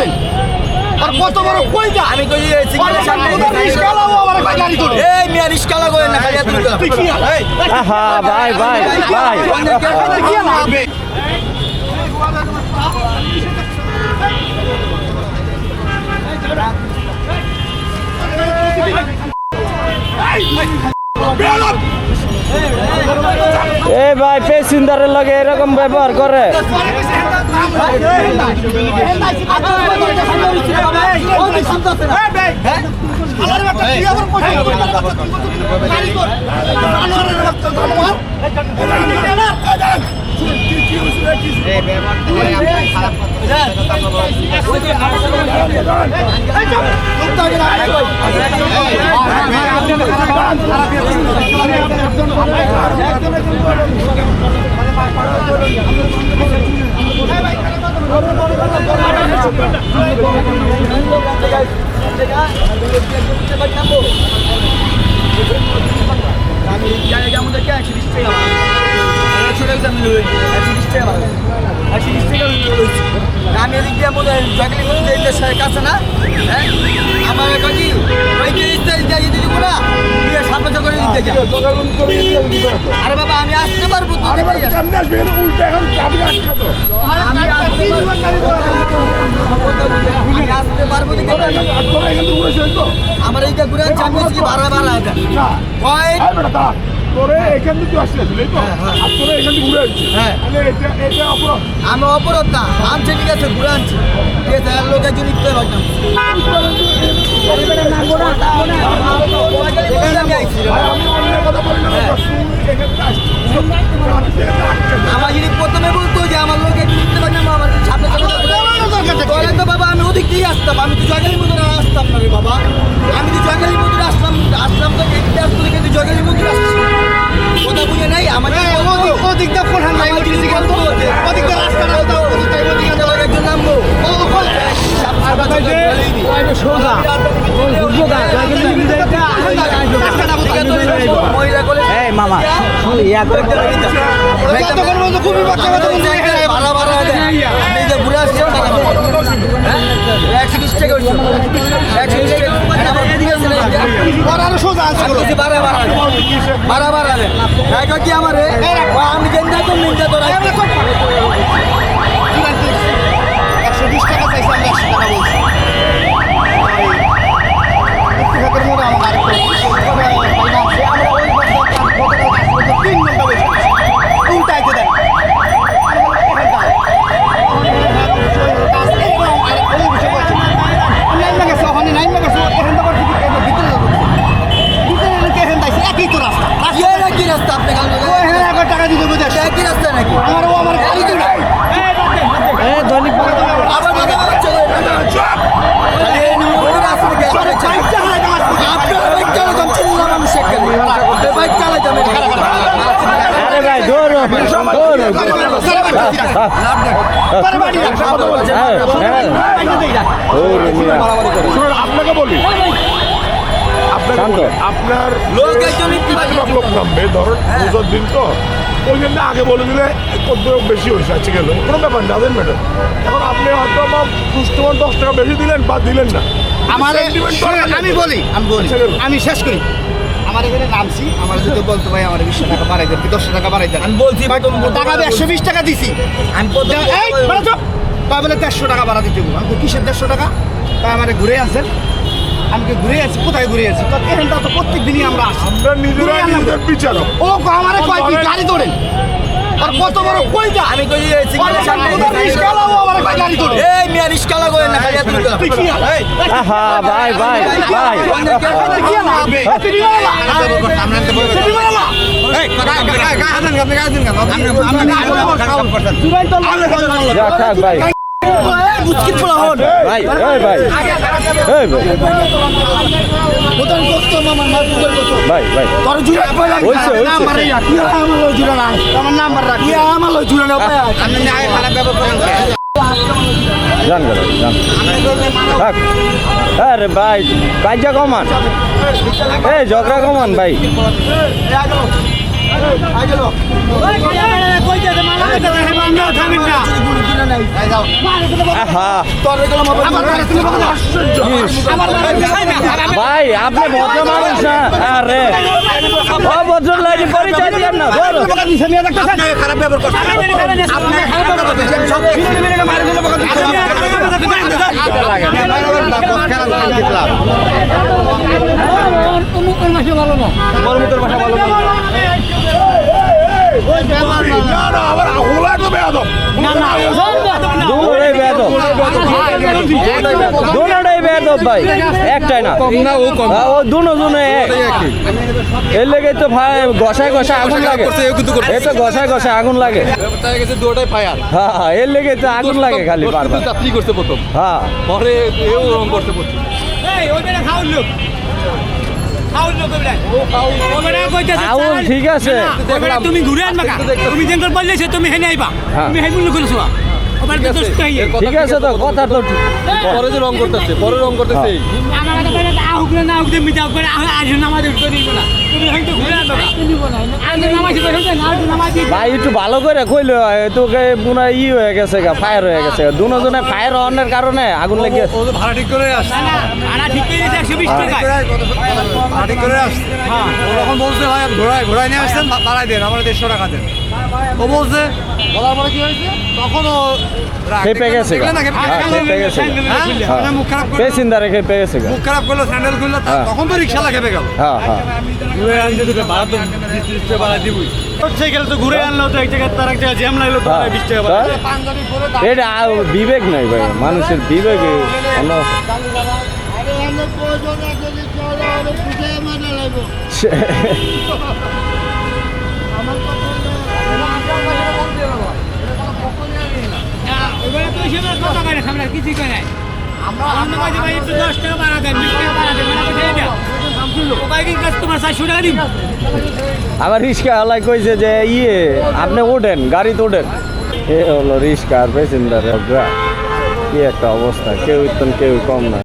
তোলেন আর কত বড় কইটা? আমি কই এই মিয়া রিস্কালা করেন না খালি এত তুই কি আর? এই। আহা ভাই ভাই ভাই। কি আর হবে? এ ভাই পেসিন্দারের লগে এরকম ব্যবহার করে। খারাপ আমি জায়গা আমি একশো বিশ টাকা একশো বিশ টাকা আমি এদিক দিয়ে মনে হয় জগলি মধ্যে কাছে না হ্যাঁ আমার কাকি ওই যে ইস্তে ইস্তে দিব না দিয়ে করে দিতে যাও আরে বাবা আমি আসতে পারব তো আমি আসতে আমি আসতে পারব আমার এইটা ঘুরে আনছি আমি বলছি বারো বারো হাজার। তোরে এখান থেকে আসলে তো? আর তোরে এখান থেকে ঘুরে আসছিস হ্যাঁ। এটা এটা অপরাধ। আমি অপরাধ না আনছে ঠিক আছে ঘুরে আনছি। ঠিক আছে আর আমি আইছি রে আর বাবা। আমি অন্য কথা বলি না হ্যাঁ। তুই এখান থেকে আসছিস আমি এখানে আসছিস। আমার যদি প্রথমে বলতো যে আমার লোকে আমার সামনে সামনে বলে তো বাবা আমি ওদিক দিয়ে আসতাম আমি তো জগালি মধ্যে আসতাম না রে বাবা। আমি তো জগালি মধ্যে আসলাম আসলাম তো এদিকে আসলে কিন্তু জগালি মধ্যে আসছি কথা বুঝে নাই? আমার ওদিকটা কোন হান নাই ওদিকে জিজ্ঞাসা করো। ওদিকটা রাস্তা না ওদিকটা একজন নামবো মহিলা করে এই মামা। ইয়া করে খুবই বাচ্চা কথা ভাড়া ভাড়া আপনি যে ঘুরে আসছেন টাকা পাবেন। হ্যাঁ? একশো বিশ টাকা একশো বিশ টাকা। আছে সোজা বাড়া বাড়া বাড়া বাড়া কি আমার আমি গেন্দা তো নিন্দা তো আপনাকে বলি। আপনার লোক লোক নামবে ধরুন পুজোর দিন তো। ওই জন্য আগে বলে দিলে কত বেশি হয়েছে আজকে গেল কোনো ব্যাপার না দেন ম্যাডাম এখন আপনি হয়তো আমার কাস্টমার দশ টাকা বেশি দিলেন বা দিলেন না। আমার আমি বলি আমি বলি আচ্ছা, আমি শেষ করি। আমার এখানে নামছি আমার যদি বলতো ভাই আমার বিশ টাকা বাড়াই দেন কি দশ টাকা বাড়াই দেন। আমি বলছি ভাই টাকা একশো বিশ টাকা দিছি। আমি বলে দেড়শো টাকা বাড়া দিতে আমি কিসের দেড়শো টাকা? তাই আমার ঘুরে আছেন আমি ঘুরে আছি কোথায় ঘুরে আছি এখানটা তো প্রত্যেক দিনই আমরা আসি। আমরা নিজেরা বিচারক। ও আমার কয় গাড়ি তোলেন আর কত বড় কইটা আমি কই এই আমার গাড়ি তোলে এই মিয়া রিস্কালা না খালি এত তুই কি আর? এই আহা ভাই ভাই ভাই কি আর হবে? তুই দিবে না? থাক ভাই ভাই এই ভাই ভাই আমার কি আমার আমার আমার আমি খারাপ ব্যবহার করেন জান গেল জান। থাক। আরে ভাই কাজা কমান। এই ঝগড়া কমান ভাই। হ্যাঁ ভাই আপনি ভদ্র মানুষ না আরে। ভদ্র লাগে পরিচয় দিয়েন না খারাপ ব্যবহার করছেন সব না দুটোটাই বেদব ভাই একটাই না হ্যাঁ, ও দুনো দুনো এর লেগে তো ভাই গসায় গসায় আগুন লাগে এই তো গসায় গসায় আগুন লাগে দুটাই ফায়ার হ্যাঁ হ্যাঁ, এর লেগে তো আগুন লাগে খালি বারবার করছে প্রথম হ্যাঁ পরে এও রং করতে পড়ছে ঠিক আছে। তুমি ঘুরে আনবা? তুমি যেন বললে তুমি হেনে আইবা। হ্যাঁ। তুমি হেনে মূল্য ঠিক আছে তো কথা তো পরে যে রং করতেছে পরে রং করতেছে ভাই একটু ভালো করে কইলে হয় তোকে পুনা ই হয়ে গেছে গা ফায়ার হয়ে গেছে দুজনে ফায়ার হওয়ার কারণে আগুন লেগে ও ভাড়া ঠিক করে আসছে। না না ভাড়া ঠিক করে একশো বিশ টাকা ভাড়া ঠিক করে আসছে। ও বলছে ভাই নিয়ে আসছেন ভাড়ায় দেন আমার দেড়শো টাকা দেন। ও বলছে বলার পরে কি হয়েছে তখন ও খেপে গেছে খেপে হ্যাঁ, গেছে? খেপে গেছে গা। হ্যাঁ? হ্যাঁ। মানে মুখ খারাপ করল পেসিন্দারে খেপে গেছে গা। মুখ খারাপ করল স্যান্ডেল খুললো তা- হ্যাঁ। তখন তো রিক্সালা খেপে গেল হ্যাঁ হ্যাঁ সাইকেল তো ঘুরে আনলো তো এক আমার রিক্সা আলাই কইছে যে ইয়ে আপনি ওঠেন গাড়িতে উঠেন। এ হলো রিক্সা আর প্যাসেঞ্জার কি একটা অবস্থা কেউ কেউ কম না।